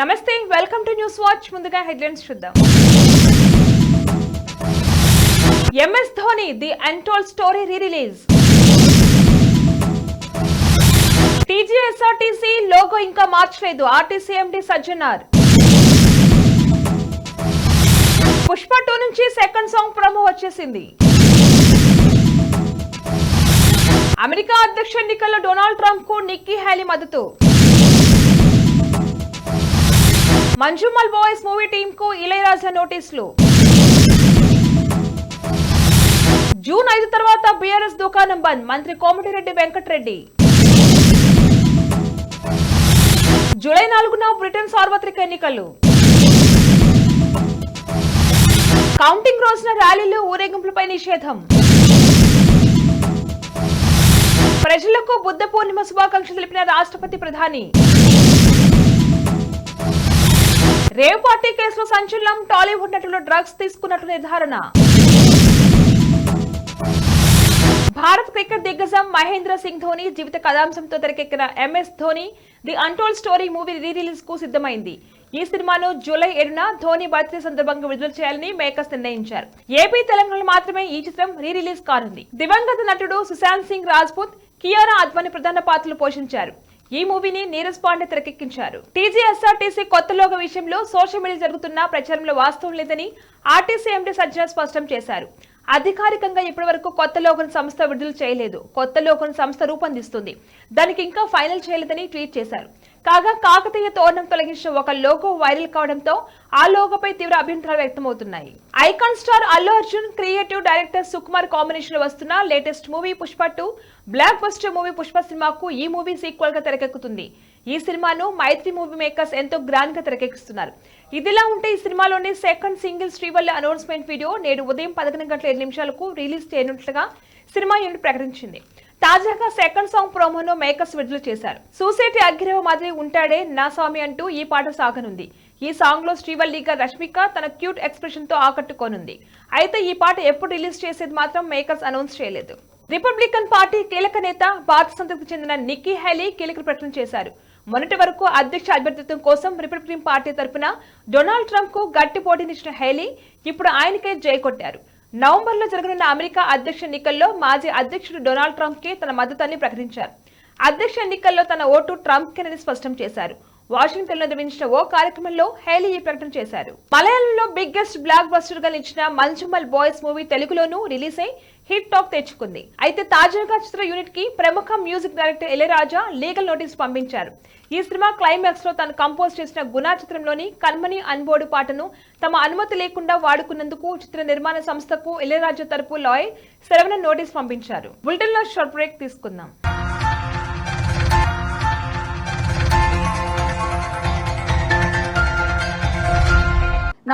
నమస్తే welcome to news watch ముందుగా headlines చూద్దాం. MS Dhoni the untold story re release TGSRTC logo ఇంకా మార్చలేదు. RTC MD Sajjanar. Pushpa two నుంచి second song promo వచ్చేసింది. America అధ్యక్ష ఎన్నికల్లో డొనాల్డ్ ట్రంప్కు నిక్కీ హ్యాలీ మద్దతు. మంజుమల్ బాయ్స్ మూవీ టీమ్కు ఇళయరాజా నోటీసులు. జూన్ ఐదు తర్వాత బీఆర్ఎస్ దుకాణం బంద్. మంత్రి కోమటిరెడ్డి వెంకటరెడ్డి. జూలై నాలుగున బ్రిటన్ సార్వత్రిక ఎన్నికలు. కౌంటింగ్ రోజున ర్యాలీలు ఊరేగింపులపై నిషేధం. ప్రజలకు బుద్ధ పూర్ణిమ శుభాకాంక్షలు తెలిపిన రాష్ట్రపతి ప్రధాని. రేవ్ పార్టీ కేసులో సంచలనం టాలీవుడ్ నటులు డ్రగ్స్ తీసుకున్నట్లు నిర్ధారణ. భారత్ క్రికెట్ దిగ్గజం మహేంద్ర సింగ్ ధోని జీవిత కథాంశంతో తెరకెక్కిన MS Dhoni the untold story movie re రిలీజ్కు సిద్ధమైంది. ఈ సినిమాను జూలై ఏడున ధోని బర్త్డే సందర్భంగా విడుదల చేయాలని మేకర్స్ నిర్ణయించారు. ఏపీ తెలంగాణలో మాత్రమే ఈ చిత్రం రీ రిలీజ్ కానుంది. దివంగత నటుడు సుశాంత్ సింగ్ రాజ్పూత్ కియారా అద్వాని ప్రధాన పాత్రలు పోషించారు. ఈ మూవీని నీరజ్ పాండే తెరకెక్కించారు. టీజీఎస్ఆర్టీసీ కొత్త లోగో విషయంలో సోషల్ మీడియా జరుగుతున్న ప్రచారంలో వాస్తవం లేదని ఆర్టీసీ ఎండీ సజ్జన స్పష్టం చేశారు. అధికారికంగా ఇప్పటివరకు కొత్త లోగోను సంస్థ విడుదల చేయలేదు. కొత్త లోగోను సంస్థ రూపొందిస్తుంది. దానికి ఇంకా ఫైనల్ చేయలేదని ట్వీట్ చేశారు. కాగా కాకతీయ తోరణం తొలగించిన ఒక లోగో వైరల్ కావడంతో ఆ లోగోపై తీవ్ర అభ్యంతరాలు వ్యక్తమవుతున్నాయి. Icon star Allu Arjun creative director Sukumar కాంబినేషన్లో వస్తున్న latest movie Pushpa two blockbuster movie Pushpa సినిమాకు ఈ మూవీ సీక్వల్గా తెరకెక్కుతుంది. ఈ సినిమాను మైత్రి మూవీ మేకర్స్ ఎంతో గ్రాండ్గా తెరకెక్కిస్తున్నారు. ఇదిలా ఉంటే ఈ సినిమాలోని second single Srivalli announcement video నేడు ఉదయం పదకొండు గంటల ఏడు నిమిషాలకు రిలీజ్ చేయనున్నట్లుగా సినిమా యూనిట్ ప్రకటించింది. తాజాగా సెకండ్ సాంగ్ ప్రోమోను మేకర్స్ విడుదల చేశారు. సూసేటి అగ్గిరేవ మాదిరి ఉంటాడే నా స్వామి అంటూ ఈ పాట సాగనుంది. ఈ సాంగ్లో శ్రీవల్లిగా రష్మిక తన క్యూట్ ఎక్స్ప్రెషన్తో ఆకట్టుకోనుంది. అయితే ఈ పాట ఎప్పుడు రిలీజ్ చేసేది మాత్రం మేకర్స్ అనౌన్స్ చేయలేదు. రిపబ్లికన్ పార్టీ కీలక నేత భారత సంతతికి చెందిన నిక్కీ హ్యాలీ కీలక ప్రకటన చేశారు. మొన్నటి వరకు అధ్యక్ష అభ్యర్థిత్వం కోసం రిపబ్లికన్ పార్టీ తరపున డొనాల్డ్ ట్రంప్కు గట్టి పోటీనిచ్చిన హెలీ ఇప్పుడు ఆయనకే జై నవంబర్లో నవంబర్లో జరగనున్న అమెరికా అధ్యక్ష ఎన్నికల్లో మాజీ అధ్యక్షుడు డొనాల్డ్ ట్రంప్కి తన మద్దతుని ప్రకటించారు. అధ్యక్ష ఎన్నికల్లో తన ఓటు ట్రంప్ కెనని స్పష్టం చేశారు. వాషింగ్టన్లో నిర్వహించిన ఓ కార్యక్రమంలో హేలీ ఈ ప్రకటన చేశారు. మలయాళంలో బిగ్గెస్ట్ బ్లాక్ బస్టర్గా నిలిచిన మంజుమల్ బాయ్స్ మూవీ తెలుగులోనూ రిలీజ్ అయి హిట్ టాక్ తెచ్చుకుంది. అయితే తాజాగా చిత్ర యూనిట్కి ప్రముఖ music director Ilaiyaraaja legal notice పంపించారు. ఈ సినిమా క్లైమాక్స్లో తాను కంపోజ్ చేసిన గుణా చిత్రంలోని కన్మని అన్బోర్డు పాటను తమ అనుమతి లేకుండా వాడుకున్నందుకు చిత్ర నిర్మాణ సంస్థకు ఇళయరాజా తరపు లాయర్ శరవణ నోటీస్ పంపించారు. బులెటిన్లో షార్ట్ బ్రేక్ తీసుకుందాం.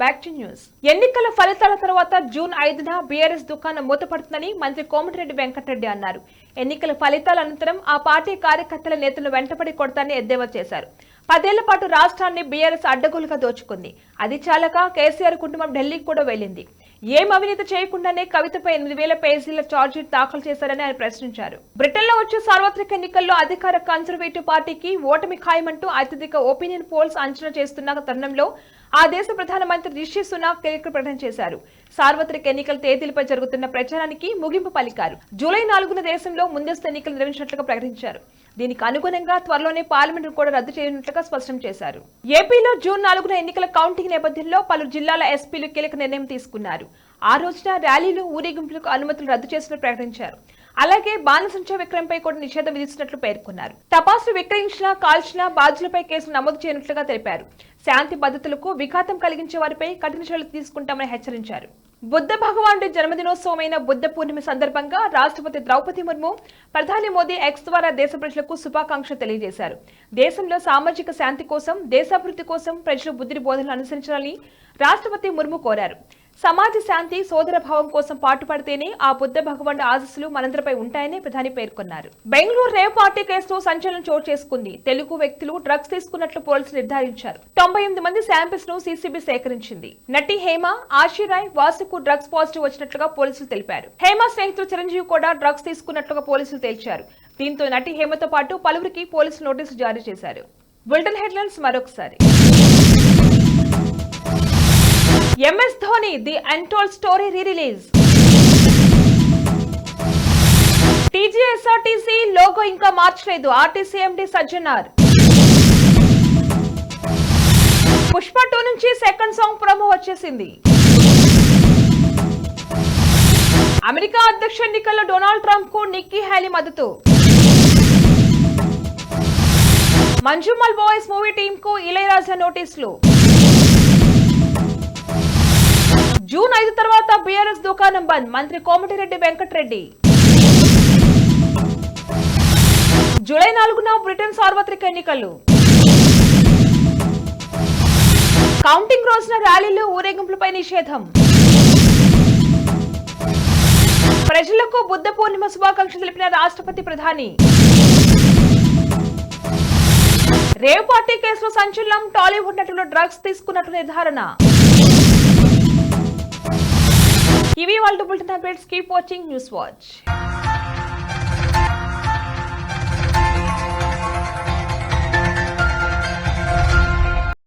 Back to news. ఎన్నికల ఫలితాల తర్వాత జూన్ ఐదున బీఆర్ఎస్ దుకాణం మూతపడుతుందని మంత్రి కోమటిరెడ్డి వెంకటరెడ్డి అన్నారు. ఎన్నికల ఫలితాల అనంతరం ఆ పార్టీ కార్యకర్తల నేతలు వెంటపడి కొడతారని ఎద్దేవా చేశారు. పదేళ్ళ పాటు రాష్ట్రాన్ని బీఆర్ఎస్ అడ్డగోలుగా దోచుకుంది. అది చాలక కేసీఆర్ కుటుంబం ఢిల్లీకి కూడా వెళ్ళింది. ఏం అవినీతి చేయకుండానే కవితపై ఎనిమిది వేల పేజీల ఛార్జ్షీట్ దాఖలు చేశారని ఆయన ప్రశ్నించారు. బ్రిటన్లో వచ్చే సార్వత్రిక ఎన్నికల్లో అధికార కన్సర్వేటివ్ పార్టీకి ఓటమి ఖాయమంటూ అత్యధిక ఒపీనియన్ పోల్స్ అంచనా చేస్తున్న తరుణంలో ఆ దేశ ప్రధానమంత్రి రిషి సునాక్ కీలక ప్రకటన చేశారు. సార్వత్రిక ఎన్నికల తేదీలపై జరుగుతున్న ప్రచారానికి ముగింపు పలికారు. జూలై నాలుగున దేశంలో ముందస్తు ఎన్నికలు నిర్వహించినట్లుగా ప్రకటించారు. దీనికి అనుగుణంగా త్వరలోనే పార్లమెంట్ కూడా రద్దు చేయనున్నట్లుగా స్పష్టం చేశారు. ఏపీలో జూన్ నాలుగున ఎన్నికల కౌంటింగ్ నేపథ్యంలో పలు జిల్లాల ఎస్పీలు కీలక నిర్ణయం తీసుకున్నారు. ఆ రోజున ర్యాలీలు ఊరేగింపులకు అనుమతులు రద్దు చేసినట్లు ప్రకటించారు. అలాగే బాణసంచ విక్రయంపై కూడా నిషేధం విధిస్తున్నట్లు పేర్కొన్నారు. తపాసు విక్రయించినా కాల్చినా బాధ్యులపై కేసులు నమోదు చేయనున్నట్లుగా తెలిపారు. శాంతి భద్రతలకు విఘాతం కలిగించే వారిపై కఠిన చర్యలు తీసుకుంటామని హెచ్చరించారు. బుద్ధ భగవానుడి జన్మదినోత్సవమైన బుద్ధ పూర్ణిమ సందర్భంగా రాష్ట్రపతి ద్రౌపది ముర్ము ప్రధాని మోదీ ఎక్స్ ద్వారా దేశ ప్రజలకు శుభాకాంక్షలు తెలియజేశారు. దేశంలో సామాజిక శాంతి కోసం దేశాభివృద్ధి కోసం ప్రజలు బుద్ధుడి బోధనలు అనుసరించాలని రాష్ట్రపతి ముర్ము కోరారు. సమాజ శాంతి సోదర భావం కోసం పాటుపడితేనే ఆ బుద్ధ భగవాన్ ఆశస్సులు మనందరిపై ఉంటాయని ప్రధాని పేర్కొన్నారు. బెంగళూరు రేవ్ పార్టీ కేసులో సంచలనం చోటు చేసుకుంది. తెలుగు వ్యక్తులు డ్రగ్స్ తీసుకున్నట్లు పోలీసులు నిర్ధారించారు. తొంభై ఎనిమిది మంది శాంపిల్స్ను సీసీబీ సేకరించింది. నటి హేమ ఆశీరాయ్ వాసుకు డ్రగ్స్ పాజిటివ్ వచ్చినట్లుగా పోలీసులు తెలిపారు. హేమ స్నేహితుడు చిరంజీవి కూడా డ్రగ్స్ తీసుకున్నట్లుగా పోలీసులు తేల్చారు. దీంతో నటి హేమతో పాటు పలువురికి పోలీసులు నోటీసులు జారీ చేశారు. బుల్టన్ హెడ్లైన్స్ మరొకసారి. MS Dhoni the untold story re release TGSRTC logo ఇంకా మార్చలేదు. RTC MD Sajjanar Pushpa two నుంచి సెకండ్ సాంగ్ ప్రోమో వచ్చేసింది. అమెరికా అధ్యక్ష ఎన్నికల్లో డొనాల్డ్ ట్రంప్కు నిక్కీ హ్యాలీ మద్దతు. మంజుమల్ బాయ్స్ మూవీ టీమ్కు ఇళయరాజా నోటీసులు. జూన్ ఐదు తర్వాత బీఆర్ఎస్ దుకాణం బంద్. మంత్రి కోమటిరెడ్డి వెంకటరెడ్డి. జూలై నాలుగున బ్రిటన్ సార్వత్రిక ఎన్నికలు. కౌంటింగ్ రోజున ర్యాలీలు ఊరేగింపులపై నిషేధం. ప్రజలకు బుద్ధ పూర్ణిమ శుభాకాంక్షలు తెలిపిన రాష్ట్రపతి ప్రధాని. రేవ్ పార్టీ కేసులో సంచలనం టాలీవుడ్ నటులు డ్రగ్స్ తీసుకున్నట్లు నిర్ధారణ. ఇవి వాళ్ళు bulletin updates keep watching news watch